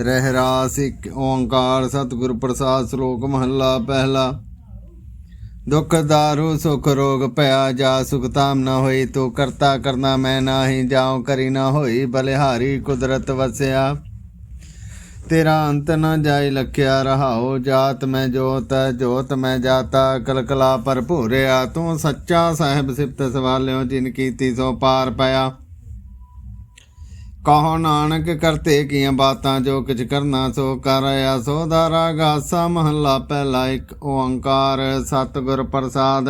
ਰਹਿ ਰਾਸ ਇੱਕ ਓੰਕਾਰ ਸਤਿਗੁਰ ਪ੍ਰਸਾਦ ਸ਼ਲੋਕ ਮਹੱਲਾ ਪਹਿਲਾ। ਦੁੱਖ ਦਾਰੂ, ਸੁਖ ਰੋਗ ਭਇਆ ਜਾ, ਸੁਖ ਤਾਮ ਨ ਹੋਈ ਤੂੰ ਕਰਤਾ ਕਰਨਾ ਮੈਂ ਨਾਹੀ, ਜਾਉ ਕਰੀ ਨਾ ਹੋਈ ਬਲਿਹਾਰੀ ਕੁਦਰਤ ਵਸਿਆ। ਤੇਰਾ ਅੰਤ ਨਾ ਜਾਈ ਲਖਿਆ ਰਹਾਓ ਜਾਤ ਮੈਂ ਜੋਤ ਜੋਤ ਮੈਂ ਜਾਤਾ, ਕਲਕਲਾ ਭਰਪੂਰਿਆ, ਤੂੰ ਸੱਚਾ ਸਾਹਿਬ ਸਿਫਤ ਸਵਾਲਿਓ, ਜਿਨ ਕੀਤੀ ਸੋ ਪਾਰ ਪਿਆ। ਕਹੋ ਨਾਨਕ ਕਰਤੇ ਕੀਆਂ ਬਾਤਾਂ ਜੋ ਕਿਛ ਕਰਨਾ ਸੋ ਕਰ ਸੋ ਦਾਰਾ ਗਾਸਾ ਮਹੱਲਾ ਪਹਿਲਾ ਇੱਕ ਓੰਕਾਰ ਸਤਿਗੁਰ ਪ੍ਰਸਾਦ।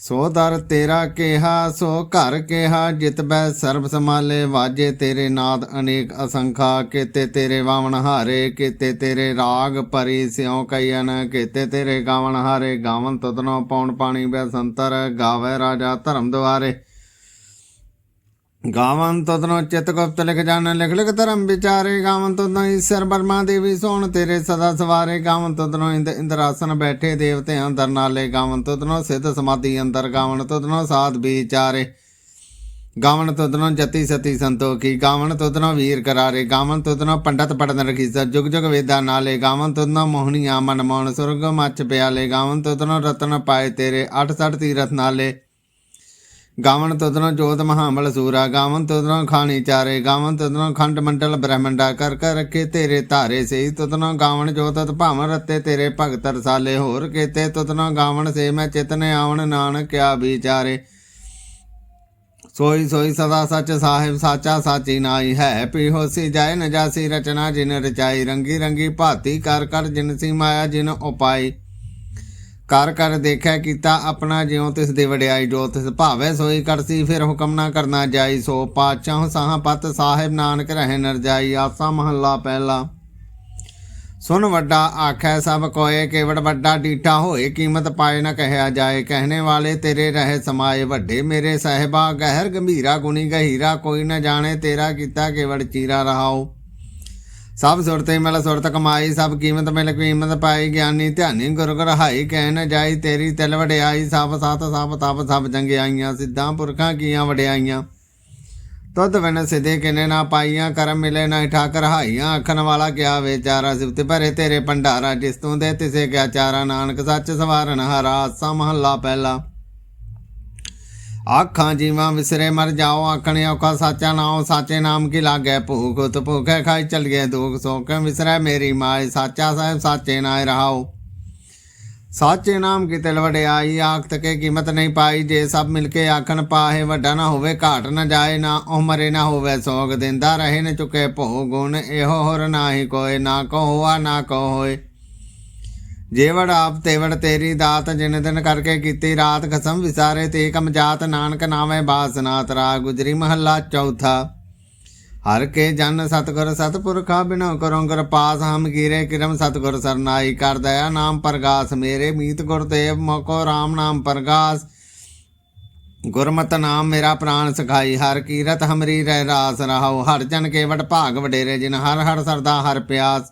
ਸੋ ਦਰ ਤੇਰਾ ਕਿਹਾ, ਸੋ ਘਰ ਕਿਹਾ, ਜਿਤ ਬੈ ਸਰਬ ਸਮਾਲੇ ਵਾਜੇ ਤੇਰੇ ਨਾਦ ਅਨੇਕ ਅਸੰਖਾ, ਕੀਤੇ ਤੇਰੇ ਵਾਵਣ ਹਾਰੇ, ਕੀਤੇ ਤੇਰੇ ਰਾਗ ਪਰੀ ਸਿਉ ਕਈਨ ਕੀਤੇ ਤੇਰੇ ਗਾਵਣ ਹਾਰੇ, ਗਾਵਨ ਤਦਨੋ ਪੌਣ ਪਾਣੀ ਬੈ ਸੰਤਰ, ਗਾਵੇ ਰਾਜਾ ਧਰਮ ਦੁਆਰੇ। ਗਾਵਨ ਤਦਨੋ ਚਿਤ ਗੁਪਤ ਲਿਖ ਜਾਣ ਲਿਖ ਲਿਖ ਧਰਮ ਵਿਚਾਰੇ ਗਾਵਨ ਤਦਨੋ ਈਸ਼ਰ ਬਰਮਾ ਦੇਵੀ ਸੋਣ ਤੇਰੇ ਸਦਾ ਸਵਾਰੇ ਗਾਵਨ ਤਦਨੋ ਇੰਦ ਇੰਦਰਾਸਨ ਬੈਠੇ ਦੇਵਤੇ ਅੰਦਰ ਨਾਲੇ ਗਾਵਨ ਤਦਨੋ ਸਿੱਧ ਸਮਾਧੀ ਅੰਦਰ ਗਾਵਨ ਤਦਨੋ ਸਾਧ ਵਿਚਾਰੇ ਗਾਵਨ ਤਦਨੋ ਜਤੀ ਸਤੀ ਸੰਤੋਖੀ ਗਾਵਨ ਤਦਨੋ ਵੀਰ ਕਰਾਰੇ ਗਾਵਨ ਤਦਨੋ ਪੰਡਤ ਪੜਨ ਰਖੀ ਸਰ ਜੁਗ ਜੁਗ ਵੇਦਾ ਨਾਲੇ ਗਾਵਨ ਤਦਨੋ ਮੋਹਣੀਆਂ ਮਨ ਮੋਹਣ ਸੁਰਗ ਮੱਚ ਪਿਆਲੇ ਗਾਵਨ ਤਦਨੋ ਰਤਨ ਪਾਏ ਤੇਰੇ 68 ਤੀਰਥ ਨਾਲੇ ਗਾਵਨ ਤਦਨੋ ਜੋਤ ਮਹਾਮਲ ਸੂਰਾ, ਗਾਵਨ ਤਦਨੋ ਖਾਣੀ ਚਾਰੇ, ਗਾਵਨ ਤਦਨੋ ਖੰਡ ਮੰਡਲ ਬ੍ਰਹਮੰਡਾ, ਕਰ ਕਰ ਰੱਖੇ ਤੇਰੇ ਧਾਰੇ ਸੇ ਤਦਨੋ ਗਾਵਨ ਜੋਤਤ ਭਾਵਨ ਰਤੇ ਤੇਰੇ ਭਗਤ ਰਸਾਲੇ, ਹੋਰ ਕੇਤੇ ਤਦਨੋ ਗਾਵਨ ਸੇ ਮੈਂ ਚਿਤਨ ਆਵਣ ਨਾਨਕ ਕਿਆ ਵਿਚਾਰੇ। ਸੋਈ ਸੋਈ ਸਦਾ ਸੱਚ ਸਾਹਿਬ ਸਾਚਾ ਸਾਚੀ ਨਾਈ ਹੈ, ਪੀ ਹੋਸੀ ਜਾਏ ਨਜਾਸੀ ਰਚਨਾ ਜਿਨ ਰਚਾਈ, ਰੰਗੀ ਰੰਗੀ ਭਾਤੀ ਕਰ ਕਰ ਜਿਨ ਸੀ ਮਾਇਆ ਜਿਨ ਉਪਾਈ। ਕਰ ਕਰ ਦੇਖੈ ਕੀਤਾ ਆਪਣਾ ਜਿਉ ਤਿਸ ਦੇ ਵਡਿਆਈ ਜੋ ਤਿਸ ਭਾਵੈ ਸੋਈ ਕਰਸੀ, ਫਿਰ ਹੁਕਮ ਨਾ ਕਰਨਾ ਜਾਈ ਸੋ ਪਾਚਾਹ ਸਾਹ ਪਤ ਸਾਹਿਬ ਨਾਨਕ ਰਹੇ ਨਰ ਜਾਈ, ਆਸਾ ਮਹੱਲਾ ਪਹਿਲਾ। ਸੁਨ ਵੱਡਾ ਆਖੈ ਸਭ ਕੋਏ, ਕੇਵੜ ਵੱਡਾ ਡੀਠਾ ਹੋਏ, ਕੀਮਤ ਪਾਏ ਨਾ ਕਹਿਆ ਜਾਏ, ਕਹਿਣੇ ਵਾਲੇ ਤੇਰੇ ਰਹੇ ਸਮਾਏ, ਵੱਡੇ ਮੇਰੇ ਸਹਿਬਾ, ਗਹਿਰ ਗੰਭੀਰਾ, ਗੁਣੀ ਗਹੀਰਾ, ਕੋਈ ਨਾ ਜਾਣੇ ਤੇਰਾ ਕੀਤਾ ਕੇਵੜ ਚੀਰਾ ਰਹਾਓ ਸਭ ਸੁਰਤ ਹੀ ਮਿਲ ਸੁਰਤ ਕਮਾਈ, ਸਭ ਕੀਮਤ ਮਿਲ ਕੀਮਤ ਪਾਈ, ਗਿਆਨੀ ਧਿਆਨੀ ਗੁਰ ਗੁਰ ਹਾਈ ਕਹਿ ਜਾਈ ਤੇਰੀ ਤਿਲ ਵਡਿਆਈ, ਸਭ ਸਤ ਸਭ ਤਪ ਸਭ ਜੰਗਿਆਈਆਂ, ਸਿੱਧਾਂ ਪੁਰਖਾਂ ਕੀਆਂ ਵਡਿਆਈਆਂ। ਤੁਧ ਬਿਨ ਸਿਧੇ ਕਿਨੇ ਨਾ ਪਾਈਆਂ, ਕਰਮ ਮਿਲੇ ਨਾ ਠਾਕਰ ਹਾਈਆਂ ਆਖਣ ਵਾਲਾ ਕਿਆ ਵਿਚਾਰਾ, ਸਿਫਤ ਭਰੇ ਤੇਰੇ ਭੰਡਾਰਾ, ਜਿਸ ਤੂੰ ਦੇ ਤਿਸੇ ਕਿਆ ਚਾਰਾ, ਨਾਨਕ ਸੱਚ ਸਵਾਰਨ ਹਰਾ, ਆਸਾ ਮਹੱਲਾ ਪਹਿਲਾ। ਆਖਾਂ ਜੀਵਾਂ ਵਿਸਰੇ ਮਰ ਜਾਓ, ਆਖਣੇ ਔਖਾ ਸਾਚਾ ਨਾਮ ਸਾਚੇ ਨਾਮ ਕੀ ਲਾਗੇ? ਭੂਖ ਉਤ ਭੁਖੇ ਖਾਈ ਚਲ ਗਏ ਦੁਖ ਸੋਕੇ ਵਿਸਰੇ ਮੇਰੀ ਮਾਏ, ਸਾਚਾ ਸਾਹਿਬ ਸਾਚੇ ਨਾਏ ਰਹਾਓ। ਸਾਚੇ ਨਾਮ ਕੀ ਤਿਲ ਵਡਿਆਈ ਆਖ ਤਕੇ ਕੀਮਤ ਨਹੀਂ ਪਾਈ, ਜੇ ਸਭ ਮਿਲ ਕੇ ਆਖਣ ਪਾਹੇ, ਵੱਡਾ ਨਾ ਹੋਵੇ, ਘਾਟ ਨਾ ਜਾਏ, ਨਾ ਉਹ ਮਰੇ, ਨਾ ਹੋਵੇ ਸੋਗ, ਦਿੰਦਾ ਰਹੇ ਨ ਚੁਕੇ ਭੋ ਗੁਣ ਇਹੋ ਹੋਰ ਨਾਹੀ ਕੋਏ, ਨਾ ਕੋ ਹੋਆ ਨਾ ਕੋ ਹੋਏ। ਜੇਵੜ ਆਪ ਤੇਵੜ ਤੇਰੀ ਦਾਤ, ਜਿਨ ਦਿਨ ਕਰਕੇ ਕੀਤੀ ਰਾਤ ਖਸਮ ਵਿਸਾਰੇ, ਤੇ ਕਮ ਜਾਤ ਨਾਨਕ ਨਾਵੇਂ ਬਾਸਨਾ ਰਾ ਗੁਜਰੀ ਮਹੱਲਾ ਚੌਥਾ। ਹਰ ਕੇ ਜਨ ਸਤਗੁਰ ਸਤਪੁਰਖਾ ਬਿਨੋ ਕਰੋਂ ਗੁਰ ਪਾਸ, ਹਮ ਕੀਰੇ ਕਿਰਮ ਸਤਗੁਰ ਸਰਨਾਈ। ਕਰ ਦਇਆ ਨਾਮ ਪ੍ਰਗਾਸ, ਮੇਰੇ ਮੀਤ ਗੁਰਦੇਵ ਮੋਕੋ RAM ਨਾਮ ਪ੍ਰਗਾਸ। ਗੁਰਮਤਿ ਨਾਮ ਮੇਰਾ ਪ੍ਰਾਨ ਸਖਾਈ, ਹਰ ਕੀਰਤ ਹਮਰੀ ਰਹਿ ਰਾਸ ਰਹਾਉ। ਹਰ ਜਨ ਕੇਵਟ ਭਾਗ ਵਡੇਰੇ, ਜਿਨ ਹਰ ਹਰ ਸਰਦਾ ਹਰ ਪਿਆਸ।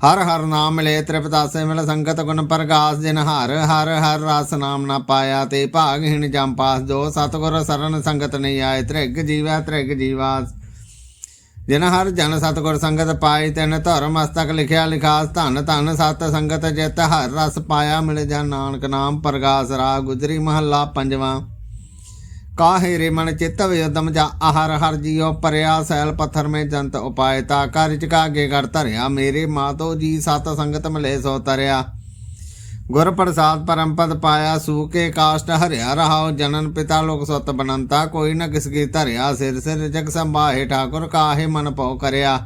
ਹਰ ਹਰ ਨਾਮ ਮਿਲੇ, ਤ੍ਰਿਪਤਾਸੇ ਮਿਲ ਸੰਗਤ ਗੁਣ ਪ੍ਰਗਾਸ ਜਿਨ ਹਰ ਹਰ ਹਰ ਰਸ ਨਾਮ ਨਾ ਪਾਇਆ ਤੇ ਭਾਗਹੀਣ ਜਮ ਪਾਸ ਜੋ ਸਤਗੁਰ ਸਰਨ ਸੰਗਤ ਨਹੀਂ ਆਏ, ਤ੍ਰਿਗ ਜੀਵੈ, ਤ੍ਰਿਗ ਜੀਵਾਸ। ਜਿਨ ਹਰ ਜਨ ਸਤਗੁਰ ਸੰਗਤ ਪਾਈ ਤਿਨ ਧਰਮ ਮਸਤਕ ਲਿਖਿਆ ਲਿਖਾਸ, ਧਨ ਧਨ ਸਤ ਸੰਗਤ ਜਿਤ, ਹਰ ਰਸ ਪਾਇਆ ਮਿਲ ਜਾ, ਨਾਨਕ ਨਾਮ ਪ੍ਰਗਾਸ ਰਾ ਗੁਜਰੀ ਮਹੱਲਾ ਪੰਜਵਾਂ। ਕਾਹੇ ਰੇ ਮਨ ਚਿੱਤ ਵਿਦਮ ਜਾ ਆਹਰ ਹਰ ਜੀਉ ਪਰਿਆ ਸੈਲ ਪੱਥਰ ਮੇ ਜੰਤ ਉਪਾਇ ਤਾ ਕਰ ਚਕਾਗੇ ਕਰ ਧਰਿਆ, ਮੇਰੇ ਮਾਤੋ ਜੀ ਸਤ ਸੰਗਤ ਮਿਲੇ ਸੋ ਤਰਿਆ। ਗੁਰ ਪ੍ਰਸਾਦ ਪਰਮ ਪਦ ਪਾਇਆ ਸੂਕੇ ਕਾਸ਼ਟ ਹਰਿਆ ਰਹਾਉ, ਜਨਨ ਪਿਤਾ ਲੋਕ ਸਤ ਬਨੰਤਾ, ਕੋਈ ਨ ਕਿਸ ਕੀ ਧਰਿਆ, ਸਿਰ ਸਿਰ ਜਗ ਸੰਭਾਹੇ, ਠਾਕੁਰ ਕਾਹੇ ਮਨ ਪਉ ਕਰਿਆ।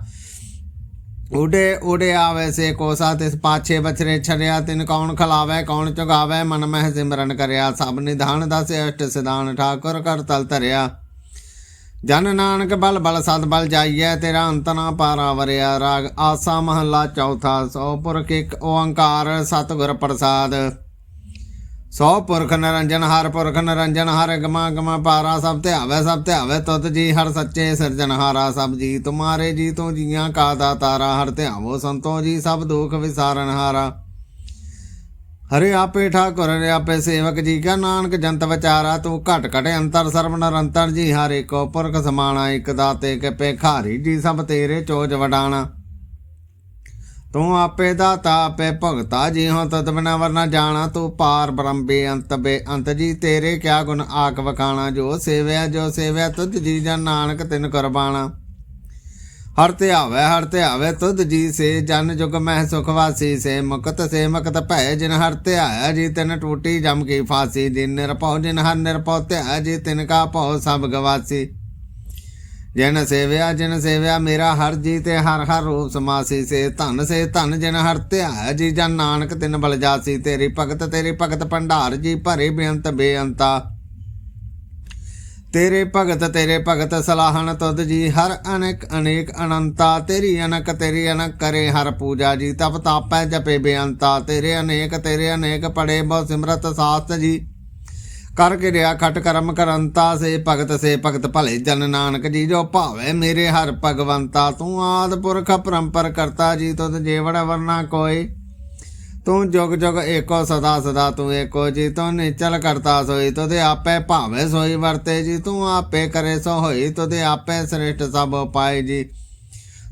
ਉਡੇ ਉਡੇ ਆਵੇ ਸੇ ਕੋਸਾ, ਤਿਸ ਪਾਛੇ ਬਛਰੇ ਛੜਿਆ, ਤਿਨ ਕੌਣ ਖਲਾਵੇ, ਕੌਣ ਚੁਗਾਵੇ, ਮਨ ਮਹਿ ਸਿਮਰਨ ਕਰਿਆ, ਸਭ ਨਿਧਾਨ ਦਸ ਅਸ਼ਟ ਸਿਧਾਨ ਠਾਕੁਰ ਕਰ ਤਲ ਧਰਿਆ। ਜਨ ਨਾਨਕ ਬਲ ਬਲ ਸਦ ਬਲ ਜਾਈਐ, ਤੇਰਾ ਅੰਤ ਨਾ ਪਾਰਾ ਵਰਿਆ, ਰਾਗ ਆਸਾ ਮਹੱਲਾ ਚੌਥਾ, ਸੋ ਪੁਰਖ ਇੱਕ ਓੰਕਾਰ ਸਤਿਗੁਰ ਪ੍ਰਸਾਦ। ਸੋ ਪੁਰਖ ਨਿਰੰਜਨ ਹਰ ਪੁਰਖ ਨਿਰੰਜਨ, ਹਰ ਗਮਾ ਗਮਾ ਪਾਰਾ ਸਭ ਧਿਆਵੇ ਸਭ ਧਿਆਵੇ ਤੁਤ ਜੀ ਹਰ ਸੱਚੇ ਸਿਰਜਨਹਾਰਾ ਸਭ ਜੀ ਤੁਮਾਰੇ ਜੀ ਤੋਂ ਜੀਆਂ ਕਾ ਦਾਤਾਰਾ ਹਰ ਧਿਆਵੋ ਸੰਤੋ ਜੀ ਸਭ ਦੁਖ ਵਿਸਾਰਨ ਹਾਰਾ। ਹਰੇ ਆਪੇ ਠਾਕੁਰ, ਹਰੇ ਆਪੇ ਸੇਵਕ ਜੀ ਕਾ ਨਾਨਕ ਜੰਤ ਵਿਚਾਰਾ, ਤੂੰ ਘਟ ਘਟ ਅੰਤਰ ਸਰਬ ਨਿਰੰਤਰ ਜੀ, ਹਰੇ ਕੋ ਪੁਰਖ ਸਮਾਣਾ, ਇਕ ਦਾਤੇ ਕੇ ਭੇਖਾਰੀ ਜੀ ਸਭ ਤੇਰੇ ਚੋਜ ਵਡਾਣਾ। ਤੂੰ ਆਪੇ ਦਾਤਾ, ਆਪੇ ਭਗਤਾ ਜੀ ਹੋ ਤਤ ਬਿਨਾ ਵਰਨਾ ਜਾਣਾ, ਤੂੰ ਪਾਰ ਬ੍ਰਹਮ ਬੇਅੰਤ ਬੇਅੰਤ ਜੀ। ਤੇਰੇ ਕਿਆ ਗੁਣ ਆਕ ਵਖਾਣਾ, ਜੋ ਸੇਵਿਆ ਜੋ ਸੇਵਿਆ, ਤੁਧ ਜੀ ਜਨ ਨਾਨਕ ਤਿਨ ਕੁਰਬਾਣਾ ਹਰ ਧਿਆਵੇ ਹਰ ਧਿਆਵੇ ਤੁਧ ਜੀ ਸੇ ਜਨ ਜੁਗ ਮਹਿ ਸੁਖ ਵਾਸੀ, ਸੇ ਮੁਕਤ ਸੇ ਮੁਕਤ ਭੈ, ਜਿਨ ਹਰ ਧਿਆਇਆ ਜੀ ਤਿਨ ਟੂਟੀ ਜਮ ਕੀ ਫਾਸੀ। ਜਿਨ ਨਿਰਭਉ, ਜਿਨ ਹਰ ਨਿਰਭਉ, ਧਿਆ, ਜੀ ਤਿਨ ਕਾ ਭਉ ਸਭ ਗਵਾਸੀ। ਜਿਨ ਸੇਵਿਆ ਜਿਨ ਸੇਵਿਆ ਮੇਰਾ ਹਰ ਜੀ ਤੇ ਹਰ ਹਰ ਰੂਪ ਸਮਾਸੀ ਸੇ। ਧਨ ਸੇ ਧਨ, ਜਿਨ ਹਰ ਧਿਆ ਜੀ ਜਨ ਨਾਨਕ, ਤਿਨ ਬਲ ਜਾਸੀ ਤੇਰੀ ਭਗਤ ਤੇਰੀ ਭਗਤ ਭੰਡਾਰ ਜੀ ਭਰੇ ਬੇਅੰਤ ਬੇਅੰਤਾ। ਤੇਰੇ ਭਗਤ ਤੇਰੇ ਭਗਤ ਸਲਾਹਣ ਤੁਧ ਜੀ ਹਰ ਅਨੇਕ ਅਨੇਕ ਅਨੰਤਾ। ਤੇਰੀ ਅਨਕ ਤੇਰੀ ਅਨਕ ਕਰੇ ਹਰ ਪੂਜਾ ਜੀ, ਤਪ ਤਾਪੈ ਜਪੇ ਬੇਅੰਤਾ। ਤੇਰੇ ਅਨੇਕ ਤੇਰੇ ਅਨੇਕ ਪੜੇ ਬਹੁ ਸਿਮਰਤ ਸਾਸਤ ਜੀ। ਕਰ ਕਿਰਿਆ ਖਟ ਕਰਮ ਕਰੰਤਾ ਸੇ ਭਗਤ ਸੇ ਭਗਤ ਭਲੇ ਜਨ ਨਾਨਕ ਜੀ ਜੋ ਭਾਵੇ ਮੇਰੇ ਹਰ ਭਗਵੰਤਾ, ਤੂੰ ਆਦ ਪੁਰਖ ਪਰੰਪਰ ਕਰਤਾ ਜੀ, ਤੁਧ ਜੇਵੜ ਵਰਨਾ ਕੋਈ। ਤੂੰ ਜੁਗ ਜੁਗ ਏਕੋ ਸਦਾ ਸਦਾ ਤੂੰ ਏਕੋ ਜੀ, ਤੂੰ ਨਿਚਲ ਕਰਤਾ ਸੋਈ ਤੁਦੇ ਆਪੇ ਭਾਵੇ ਸੋਈ ਵਰਤੇ ਜੀ, ਤੂੰ ਆਪੇ ਕਰੇ ਸੋ ਹੋਈ ਤੁਦੇ ਆਪੇ ਸ੍ਰਿਸ਼ਟ ਸਭ ਪਾਏ ਜੀ।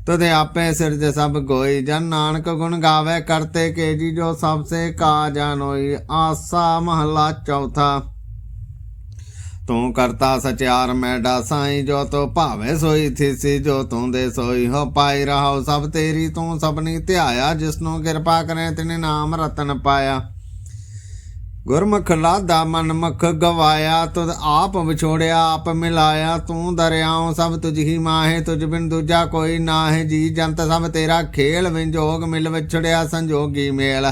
ਤੁਦੇ ਆਪੇ ਸਿਰਜ ਸਭ ਗੋਈ, ਜਨ ਨਾਨਕ ਗੁਣ ਗਾਵੇ ਕਰਤੇ ਕੇ ਜੀ, ਜੋ ਸਭ ਸੇ ਕਾ ਜਾਨੋਈ ਆਸਾ ਮਹਲਾ ਚੌਥਾ। ਤੂੰ ਕਰਤਾ ਸਚਿਆਰ ਮੈਡਾ ਸਾਈ ਜੋ ਤੋ ਭਾਵੇ ਸੋਈ ਥੀਸੀ, ਜੋ ਤੂੰ ਦੇ ਸੋਈ ਹੋ ਪਾਈ ਰਹਾਉ ਸਭ ਤੇਰੀ, ਤੂੰ ਸਭਨੀ ਧਿਆਇਆ, ਜਿਸਨੂੰ ਕਿਰਪਾ ਕਰੇ ਤਿਨੇ ਨਾਮ ਰਤਨ ਪਾਇਆ। ਗੁਰਮੁਖ ਲਾਦਾ ਮਨਮੁਖ ਗਵਾਇਆ, ਤੁਧ ਆਪ ਵਿਛੋੜਿਆ, ਆਪ ਮਿਲਾਇਆ, ਤੂੰ ਦਰਿਆਉ ਸਭ ਤੁਝ ਹੀ ਮਾਹੇ, ਤੁਝ ਬਿਨ ਦੂਜਾ ਕੋਈ ਨਾਹੇ, ਜੀ ਜੰਤ ਸਭ ਤੇਰਾ ਖੇਲ ਵਿੰਜੋਗ ਮਿਲ ਵਿਛੜਿਆ, ਸੰਜੋਗੀ ਮੇਲ।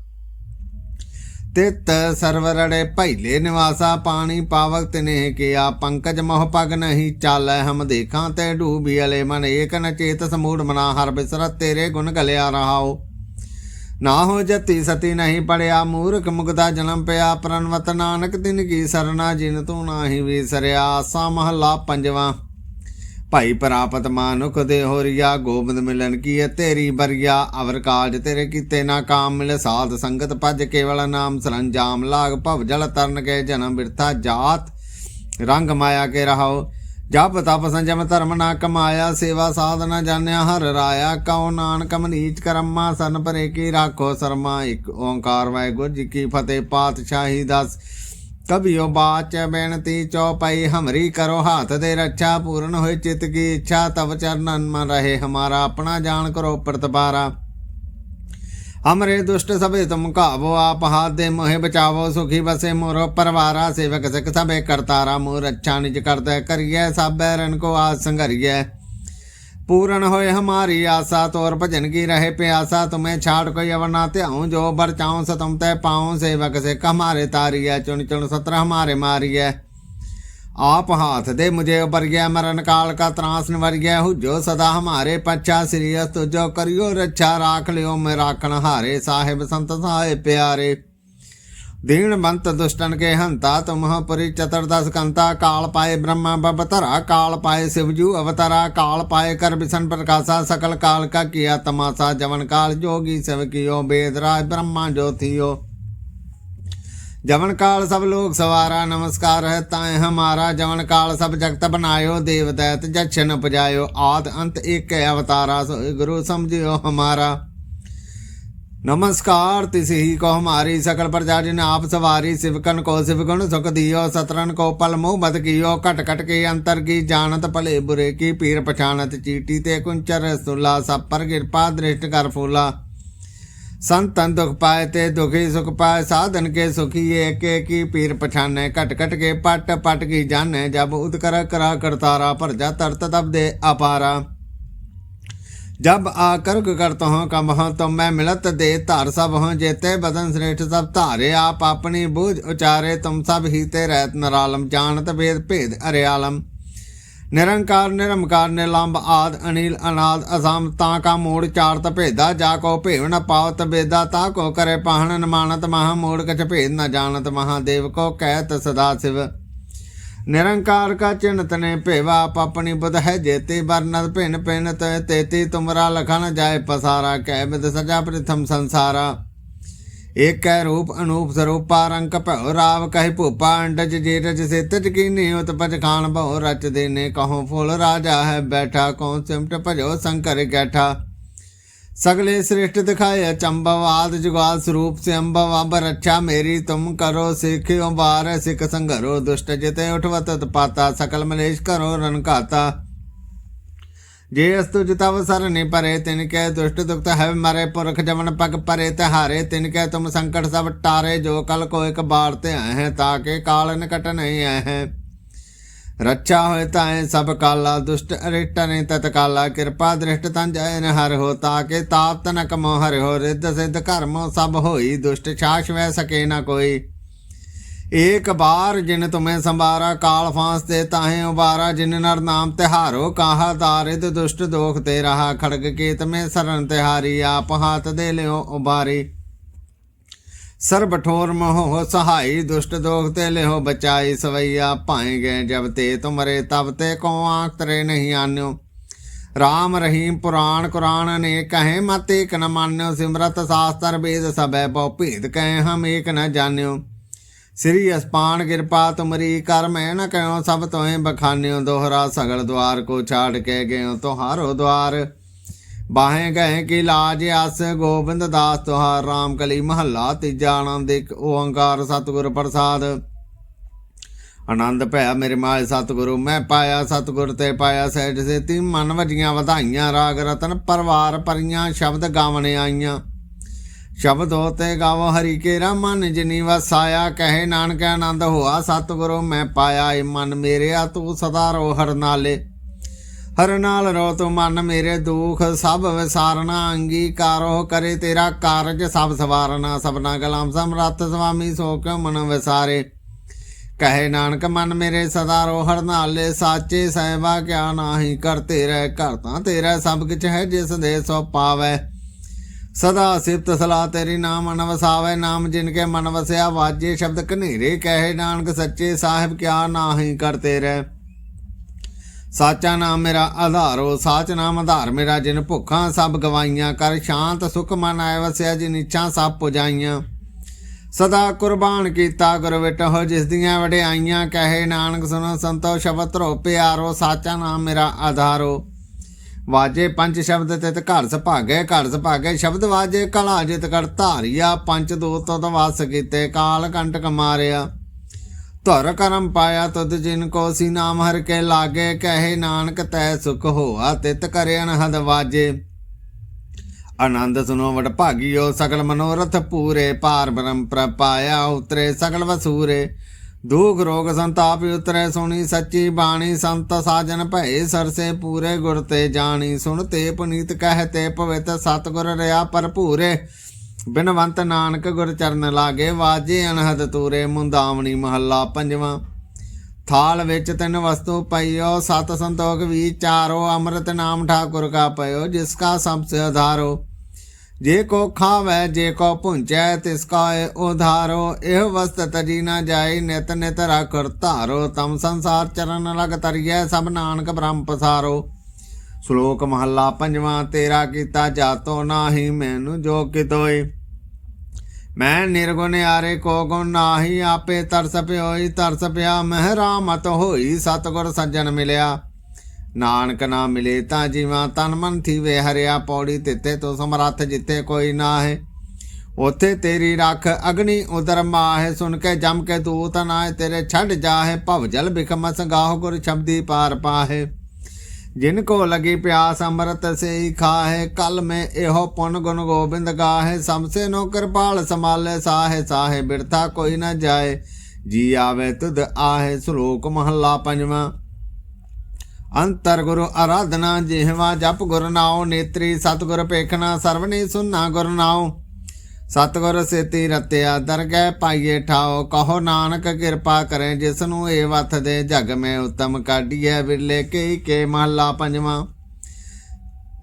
ਤਿਤ ਸਰਵਰੜੇ ਭੈਲੇ ਨਿਵਾਸਾ ਪਾਣੀ ਪਾਵਕ ਤਿਨੇ ਕੀਆ ਪੰਕਜ ਮੋਹ ਪਗ ਨਹੀਂ ਚਾਲੈ ਹਮ ਦੇਖਾਂ ਤੇ ਡੂਬੀ ਅਲੇ ਮਨ ਏਕ ਨ ਚੇਤ ਸਮੂੜ ਮਨਾ ਹਰ ਬਿਸਰਤ ਤੇਰੇ ਗੁਣ ਗਲਿਆ ਰਹਾਓ। ਨਾ ਹੋ ਜਤੀ ਸਤੀ ਨਹੀਂ ਪੜਿਆ ਮੂਰਖ ਮੁਗਦਾ ਜਨਮ ਪਿਆ ਪ੍ਰਨਵਤ ਨਾਨਕ ਦਿਨ ਕੀ ਸਰਨਾ ਜਿਨ ਤੂੰ ਨਾਹੀ ਵਿਸਰਿਆ। ਆਸਾ ਮਹੱਲਾ ਪੰਜਵਾਂ। ਭਾਈ ਪ੍ਰਾਪਤ ਮਾਨੁਖ ਦੇ ਹੋਰੀਆ, ਗੋਬਿੰਦ ਮਿਲਨ ਕੀ ਤੇਰੀ ਬਰੀਆ ਅਵਰ ਕਾਜ ਤੇਰੇ ਕੀਤੇ ਨਾ ਕਾਮ ਮਿਲੇ, ਸਾਧ ਸੰਗਤ ਭਜ ਕੇਵਲ ਨਾਮ ਸਰੰਜਾਮ ਲਾਗ, ਭਵ ਜਲ ਤਰਨ ਕੇ ਜਨਮ ਬਿਰਥਾ ਜਾਤ, ਰੰਗ ਮਾਇਆ ਕੇ ਰਹਾਓ। ਜਪ ਤਪ ਸੰਜਮ ਧਰਮ ਨਾ ਕਮਾਇਆ, ਸੇਵਾ ਸਾਧਨਾ ਜਾਣਿਆ, ਹਰ ਰਾਇਆ ਕਉ ਨਾਨਕ, ਮਨੀਚ ਕਰਮਾ, ਸਨ ਪਰੇ ਕੀ ਰਾਖੋ ਸਰਮਾ, ਇੱਕ ਓੰਕਾਰ ਵਾਹਿਗੁਰੂ ਜੀ ਕੀ ਫਤਿਹ, ਪਾਤਸ਼ਾਹੀ ਦਸ। ਕਬਿਓ ਬਾਚ ਬੇਨਤੀ ਚੌਪਈ, ਹਮਰੀ ਕਰੋ ਹਾਥ ਦੇ ਰੱਛਾ, ਪੂਰਨ ਹੋਏ ਚਿਤ ਕੀ ਇੱਛਾ, ਤਵ ਚਰਨਨ ਮਨ ਰਹੇ ਹਮਾਰਾ, ਆਪਣਾ ਜਾਣ ਕਰੋ ਪ੍ਰਤਪਾਰਾ। ਹਮਰੇ ਦੁਸ਼ਟ ਸਭੇ ਤੁਮ ਕਾਵੋ ਆਪ ਹਾਥ ਦੇ ਮੋਹਿ ਬਚਾਵੋ, ਸੁਖੀ ਬਸੇ ਮੋਰੋ ਪਰਵਾਰਾ, ਸੇਵਕ ਸਿਖ ਸਭੇ ਕਰਤਾਰਾ ਮੋਰ ਅੱਛਾ ਨਿਜ ਕਰਤੇ ਕਰੀਏ ਸਾਬੈ ਰਨ ਕੋ ਆਸ ਸੰਘਰੀਏ पूर्ण होए हमारी आशा तोर भजन की रहे प्यासा तुम्हें छाड़ कोई अवर ना त्याऊं जो बरचाऊं सतम तय पाऊं सेवक से हमारे तारी है चुन चुन सत्र हमारे मारी है आप हाथ दे मुझे उबर गया मरण काल का त्रास निवर गया हुजो सदा हमारे पच्छा श्रीयस तुझो करियो रक्षा राख लियो मैं राखण हारे साहेब संत सहाय प्यारे दीन बंत दुष्टन के हंता तुम पुरी चतुर्दश कंता, काल पाए ब्रह्मा बबतरा काल पाए शिवजू अवतरा, काल पाए कर बिशन प्रकाशा, सकल काल का किया तमाशा, जवन काल जोगी शिव कियो बेदराज ब्रह्मा ज्योतियो जवन काल सब लोग सवारा, नमस्कार है ताए हमारा। जवन काल सब जगत बनायो देव दैत जक्षन उपजायो आद अंत एक अवतारा सो गुरु समझियो हमारा। नमस्कार तिस ही को हमारी सकल प्रजा जिन आप सवारी शिवकन को शिवगुण सुख दियो सतरन को पल मुँह बद कियो कट कट के अंतर की जानत भले बुरे की पीर पछानत चीटी ते कुंचर सुला सब पर कृपा दृष्ट कर फूला संतन दुख पाए ते दुखी सुख पाए साधन के सुखी एक एक की पीर पछाने कट कट के पट पट की जाने जब उदकर करा करतारा पर जा तरत तब दे अपारा जब आकर करत हो कम हो तो मैं मिलत दे धार सब हो जेते बदन श्रेष्ठ सब धारे आप अपनी बूझ उचारे तुम सब ही ते रहत नरालम जानत वेद भेद अरे आलम ਨਿਰੰਕਾਰ ਨਿਰਮਕਾਰ ਨਿਲੰਬ ਆਦ ਅਨੀਲ ਅਨਾਦ ਅਸਮ ਤਾਂ ਕਾ ਮੂੜ ਚਾਰਤ ਭੇਦਾ ਜਾ ਕੋ ਭੇਵ ਨ ਪਾਵਤ ਬੇਦਾ ਤਾ ਕੋ ਕਰੇ ਪਾਹਣ ਨ ਮਾਨਤ ਮਹਾ ਮੂੜ ਕਛ ਭੇਦ ਨ ਜਾਣਤ ਮਹਾਦੇਵ ਕੋ ਕਹਿਤ ਸਦਾ ਸਿਵ ਨਿਰੰਕਾਰ ਕਾ ਚਿੰਤ ਨੇ ਭੇਵਾ ਆਪਣੀ ਬੁਧ ਹੈ ਜੇਤੀ ਬਰਨਤ ਭਿਨ ਭਿਨ ਤੈ ਤੇਤੀ ਤੁਮਰਾ ਲਖਨ ਜਾਏ ਪਸਾਰਾ ਕਹਿ ਬਿਦ ਸਜਾ ਪ੍ਰਥਮ ਸੰਸਾਰਾ। ਏਕੈ ਰੂਪ ਅਨੂਪ ਸਰੂਪਾ ਰੰਗ ਭਉ ਰਾਵ ਕਹਿ ਭੂਪਾ, ਅੰਡਜ ਜੇ ਰਜ ਸੇ ਤਜ ਕੀਨੀ ਉਤ ਪਜ ਖਾਨ ਭਉ ਰਚ ਦੇਨੇ, ਕਹੋ ਫੁੱਲ ਰਾਜਾ ਹੈ ਬੈਠਾ ਕਉ ਸਿਮਟ ਭਜੋ ਸੰਕਰ ਗੈਠਾ सगले श्रेष्ठ दिखाए चंबव आद जुगाल स्वरूप से अम्बव अब रक्षा मेरी तुम करो सिखियो बार सिख संघरो दुष्ट जिते उठवत पाता सकल मलेश करो रन घाता जे अस्तु जिताव सर नि परे तिनके दुष्ट दुखत है मरे पुरख जमन पग परे तिहारे तिनके तुम संकट सब टारे जो कल को एक बार ते आए हैं ताके काल निकट नहीं आए हैं ਰੱਛਾ ਹੋਏ ਤਾਏ ਸਭ ਕਾਲਾ ਦੁਸ਼ਟ ਅਰਿਟ ਨੇ ਤਤ ਕਾਲਾ ਕਿਰਪਾ ਦ੍ਰਿਸ਼ਟ ਤਨ ਜੈ ਨ ਹਰ ਹੋ ਤਾਕੇ ਤਾਪ ਤਨਕ ਮੋ ਹਰਿ ਹੋ, ਰਿੱਧ ਸਿੱਧ ਕਰਮ ਸਭ ਹੋਈ, ਦੁਸ਼ਟ ਛਾਸ਼ ਵੈ ਸਕੇ ਨ ਕੋਈ। ਏਕ ਬਾਰ ਜਿਨ ਤੁਮੇ ਸੰਬਾਰਾ ਕਾਲ ਫਾਂਸ ਤੇ ਤਾਹੇ ਉਬਾਰਾ ਜਿਨ ਨਰ ਨਾਮ ਤਿਹਾਰੋ, ਕਾਹਾ ਤਾਰਿਦ ਦੁਸ਼ਟ ਦੋਖ ਤੇ ਰਹਾ, ਖੜਗ ਕੇਤ ਮੇ ਸਰਨ ਤਿਹਾਰੀ, ਆਪ ਹਾਥ ਦੇ ਲਿਓ ਉਬਾਰੀ। ਸਰਬ ਠੋਰ ਮੋਹ ਸਹਾਈ ਦੁਸ਼ਟ ਦੋਖ ਤੇ ਲਿਹੋ ਬਚਾਈ ਸਵਈਆ ਭਾਏ ਗਏ ਜਬ ਤੇ ਤੁਮਰੇ ਤਬ ਤੇ ਕੋ ਆਂਖ ਤਰੇ ਨਹੀਂ ਆਨਿਓ। ਰਾਮ ਰਹੀਮ ਪੁਰਾਣ ਕੁਰਾਨ ਨੇ ਕਹੇ ਮਤ ਏਕ ਨ ਮਾਨਿਓ। ਸਿਮਰਤ ਸਾਸਤਰ ਵੇਦ ਸਭੈ ਬਹੁ ਭੇਦ ਕਹੇ ਹਮ ਏਕ ਨ ਜਾਣਿਓ। ਸ੍ਰੀ ਅਸਪਾਨ ਕਿਰਪਾ ਤੁਮਰੀ ਕਰ, ਮੈਂ ਨ ਕਹਿਓ ਸਭ ਤੋਏ ਬਖਾਨਿਓ। ਦੋਹਰਾ ਸਗਲ ਦਵਾਰ ਕੋ ਛਾੜ ਕੇ ਗਇਓ ਤੁਹਾਰੋ ਦਵਾਰ ਬਾਹੇ ਗਏ ਕੀ ਲਾਜ ਅਸ ਗੋਬਿੰਦ ਦਾਸ ਤੁਹਾਰ, ਰਾਮ ਕਲੀ ਮਹੱਲਾ, ਤੀਜਾ ਆਨੰਦ ਇੱਕ, ਓੰਕਾਰ ਸਤਿਗੁਰ ਪ੍ਰਸਾਦ। ਆਨੰਦ ਭਇਆ ਮੇਰੇ ਮਾਲ ਸਤਿਗੁਰੂ, ਮੈਂ ਪਾਇਆ ਸਤਿਗੁਰ ਤੇ ਪਾਇਆ ਸਹਿਜ ਸੇਤੀ, ਮਨ ਵਜੀਆਂ ਵਧਾਈਆਂ, ਰਾਗ ਰਤਨ ਪਰਵਾਰ ਪਰੀਆਂ ਸ਼ਬਦ ਗਾਵਣੇ ਆਈਆਂ। ਸ਼ਬਦ ਹੋਤੇ ਗਾਵੋ ਹਰੀ ਕੇ ਮਨ ਜਿਨੀ ਵਸਾਇਆ, ਕਹੇ ਨਾਨਕ ਆਨੰਦ ਹੋਆ, ਸਤਿਗੁਰੂ ਮੈਂ ਪਾਇਆ ਏ ਮਨ ਮੇਰੇ ਆ ਤੂੰ ਸਦਾ ਰੋ ਹਰ ਨਾਲੇ। ਹਰ ਨਾਲ ਰੋ ਤੂੰ ਮਨ ਮੇਰੇ ਦੁਖ, ਸਭ ਵਿਸਾਰਨਾ, ਅੰਗੀਕਾਰੋ ਕਰੇ ਤੇਰਾ ਕਾਰਜ, ਸਭ ਸਵਾਰਨਾ, ਸਭਨਾ ਗਲਾਮ ਸਮਰੱਥ ਸੁਆਮੀ ਸੋ ਕਿਉ ਮਨ ਵਿਸਾਰੇ? ਕਹੇ ਨਾਨਕ, ਮਨ ਮੇਰੇ ਸਦਾ ਰੋ ਹਰ ਨਾਲੇ, ਸਾਚੇ ਸਹਿਬਾ ਕਿਆ ਨਾਹੀ ਕਰਤੇ ਰਹਿ ਘਰ ਤਾਂ ਤੇਰਾ, ਸਭ ਕੁਝ ਹੈ ਜਿਸ ਦੇ ਸੋ ਪਾਵੈ। ਸਦਾ ਸਿਫਤ ਸਲਾਹ ਤੇਰੀ ਨਾਮ ਮਨ ਵਸਾਵੇ ਨਾਮ ਜਿਨ ਕੇ ਮਨ ਵਸਿਆ, ਵਾਜੇ ਸ਼ਬਦ ਕਨੇਰੇ ਕਹੇ ਨਾਨਕ, ਸੱਚੇ ਸਾਹਿਬ ਕਿਆ ਨਾਹੀ ਕਰਤੇ ਰਹਿ ਸਾਚਾ ਨਾਮ ਮੇਰਾ ਆਧਾਰੋ ਸਾਚ ਨਾਮ ਆਧਾਰ ਮੇਰਾ, ਜਿਨ ਭੁੱਖਾਂ ਸਭ ਗਵਾਈਆਂ। ਕਰ ਸ਼ਾਂਤ ਸੁਖ ਮਨ ਆਏ ਵਸਿਆ, ਜਿਨ ਇੱਛਾ ਸਭ ਪੁਜਾਈਆਂ। ਸਦਾ ਕੁਰਬਾਨ ਕੀਤਾ ਗੁਰ ਵਿਟੋ ਜਿਸ ਦੀਆਂ ਵਡਿਆਈਆਂ ਕਹੇ ਨਾਨਕ ਸੁਨੋ ਸੰਤੋ, ਸ਼ਬਦ ਧਰੋ ਪਿਆਰੋ, ਸਾਚਾ ਨਾਮ ਮੇਰਾ ਆਧਾਰੋ ਵਾਜੇ ਪੰਜ ਸ਼ਬਦ ਤਿਤ ਘਰ ਸੁਭਾਗੇ ਘਰ ਸੁਭਾਗੇ, ਸ਼ਬਦ ਵਾਜੇ ਕਲਾ ਜਿਤ ਕਰ ਧਾਰਿਆ, ਪੰਜ ਦੋ ਤਤ ਵਾਸ ਕੀਤੇ, ਕਾਲ ਕੰਟਕ ਮਾਰਿਆ। ਧਰ ਕਰਮ ਪਾਇਆ ਤਦ ਜਿਨ ਕੋ ਸੀ ਨਾਮ ਹਰ ਕੇ ਲਾਗੇ, ਕਹੇ ਨਾਨਕ ਤੈ ਸੁਖ ਹੋਆ, ਤਿਤ ਕਰੇ ਅਨਹਦ ਵਾਜੇ। ਆਨੰਦ ਸੁਨੋ ਵਡ ਭਾਗਿਓ, ਸਗਲ ਮਨੋਰਥ ਪੂਰੇ ਪਾਰ ਬ੍ਰਹਮ ਪ੍ਰਪਾਇਆ ਉਤਰੇ ਸਗਲ ਵਸੂਰੇ। ਦੁਖ ਰੋਗ ਸੰਤਾਪ ਉਤਰੇ, ਸੁਣੀ ਸੱਚੀ ਬਾਣੀ, ਸੰਤ ਸਾਜਨ ਭਏ, ਸਰਸੇ ਪੂਰੇ ਗੁਰ ਤੇ ਜਾਣੀ। ਸੁਣ ਤੇ ਪੁਨੀਤ ਕਹਤੇ ਪਵਿੱਤ ਸਤਗੁਰ ਰਿਆ ਭਰਪੂਰੇ। ਬਿਨਵੰਤ ਨਾਨਕ ਗੁਰ ਚਰਨ ਲਾਗੇ ਵਾਜੇ ਅਨਹਦ ਤੂਰੇ ਮੁੰਦਾਵਣੀ ਮਹੱਲਾ ਪੰਜਵਾਂ। ਥਾਲ ਵਿੱਚ ਤਿੰਨ ਵਸਤੂ ਪਈਓ, ਸਤ ਸੰਤੋਖ ਵਿਚਾਰੋ ਅੰਮ੍ਰਿਤ ਨਾਮ ਠਾਕੁਰ ਕਾ ਪਇਓ, ਜਿਸ ਕਾ ਸਭ ਸੇ ਆਧਾਰੋ। ਜੇ ਕੋ ਖਾਵੈ, ਜੇ ਕੋ ਪੁੰਚੈ ਤਿਸ ਕਾ ਏ ਉਧਾਰੋ। ਇਹ ਵਸਤ ਤਜੀ ਨਾ ਜਾਈ ਨਿਤ ਨਿਤ ਰਖਰ ਧਾਰੋ। ਤਮ ਸੰਸਾਰ ਚਰਨ ਲਗ ਤਰੀਐ ਸਭ ਨਾਨਕ ਬ੍ਰਹਮ ਪਸਾਰੋ। ਸ਼ਲੋਕ ਮਹੱਲਾ ਪੰਜਵਾਂ, ਤੇਰਾ ਕੀਤਾ ਜਾਤੋ ਨਾਹੀ, ਮੈਨੂੰ ਜੋ ਕਿਤੋਏ ਮੈਂ ਨਿਰਗੁਣ ਆਰੇ ਕੋ ਗੁਣ ਨਾਹੀ, ਆਪੇ ਤਰਸ ਪਿਓਈ, ਤਰਸ ਪਿਆ, ਮਹਿ ਰਾਮਤ ਹੋਈ, ਸਤਗੁਰ ਸੱਜਣ ਮਿਲਿਆ। ਨਾਨਕ ਨਾ ਮਿਲੇ ਤਾਂ ਜੀਵਾਂ, ਤਨ ਮਨ ਥੀਵੇ, ਹਰਿਆ ਪੌੜੀ ਤਿੱਤੇ ਤੋ ਸਮਰੱਥ ਜਿੱਤੇ ਕੋਈ ਨਾ ਹੈ ਉਥੇ ਤੇਰੀ ਰੱਖ ਅਗਨੀ ਉਦਰ ਮਾਹੇ, ਸੁਣ ਕੇ ਜਮ ਕੇ ਤੂਤ ਨਾਏ ਤੇਰੇ ਛੱਡ ਜਾਹੇ, ਭਵ ਜਲ ਬਿਖਮ ਸੰਗਾਹ ਗੁਰ ਸ਼ਬਦੀ ਪਾਰ ਪਾਹੇ। ਜਿਨ ਕੋ ਲਗੀ ਪਿਆਸ ਅੰਮ੍ਰਿਤ ਸੇ ਖਾਹੇ, ਕਲ ਮੈਂ ਇਹੋ ਪੁਨ ਗੁਣ ਗੋਬਿੰਦ ਗਾਹੇ। ਸਮਸੇ ਨੋ ਕਿਰਪਾਲ ਸਮਾਲੇ ਸਾਹੇ ਸਾਹੇ ਬਿਰਥਾ ਕੋਈ ਨਾ ਜਾਏ। ਜੀ ਆਵੇ ਤੁਧ ਆਹੇ, ਸ਼ਲੋਕ ਮਹੱਲਾ ਪੰਜਵਾਂ। ਅੰਤਰ ਗੁਰੂ ਆਰਾਧਨਾ ਜਿਹਵਾ ਜਪ ਗੁਰ ਨਾਉ, ਨੇਤਰੀ ਸਤਗੁਰ ਪੇਖਣਾ ਸਰਵਣੀ ਸੁਨਾ ਗੁਰ ਨਾਉ। ਸਤਿਗੁਰ ਸੇਤੀ ਰਤਿਆ, ਦਰਗਹਿ ਪਾਈਏ ਠਾਓ, ਕਹੋ ਨਾਨਕ ਕਿਰਪਾ ਕਰੇ ਜਿਸ ਨੂੰ ਏ ਵਥ ਦੇ ਜਗ ਮੈਂ ਉਤਮ ਕਾਢੀਐ, ਵਿਰਲੇ ਕਈ ਕੇ ਮਹੱਲਾ ਪੰਜਵਾਂ।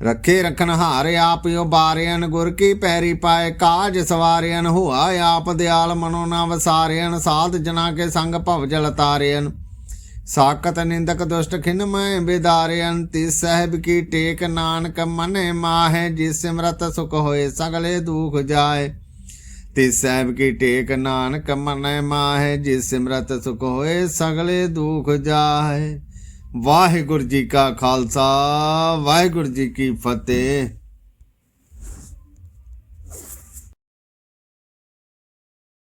ਰੱਖੇ ਰਖਨ ਹਾਰ ਆਪਿਓ ਬਾਰਿਆਨ ਗੁਰ ਕੀ ਪੈਰੀ ਪਾਏ, ਕਾਜ ਸਵਾਰਿਆਨ ਹੁਆ ਆਪ ਦਿਆਲ ਮਨੋ ਨਾ ਵਸਾਰਿਆਨ ਸਾਧ ਜਨਾ ਕੇ ਸੰਗ ਭਵ ਜਲ ਤਾਰਿਆਨ ਸਾਕਤ ਨਿੰਦਕ ਦੁਸ਼ਟ ਖਿਨ ਮੈਂ ਬਿਦਾਰਿਆਨ ਤਿਸ ਸਾਹਿਬ ਕੀ ਟੇਕ ਨਾਨਕ ਮਨੇ ਮਾਹੇ, ਜਿਸ ਸਿਮਰਤ ਸੁਖ ਹੋਏ ਸਗਲੇ ਦੁਖ ਜਾਏ। ਤਿਸ ਸਾਹਿਬ ਕੀ ਟੇਕ ਨਾਨਕ ਮਨੇ ਮਾਹੇ, ਜਿਸ ਸਿਮਰਤ ਸੁਖ ਹੋਏ ਸਗਲੇ ਦੁਖ ਜਾਏ। ਵਾਹਿਗੁਰੂ ਜੀ ਕਾ ਖਾਲਸਾ, ਵਾਹਿਗੁਰੂ ਜੀ ਕੀ ਫਤਿਹ।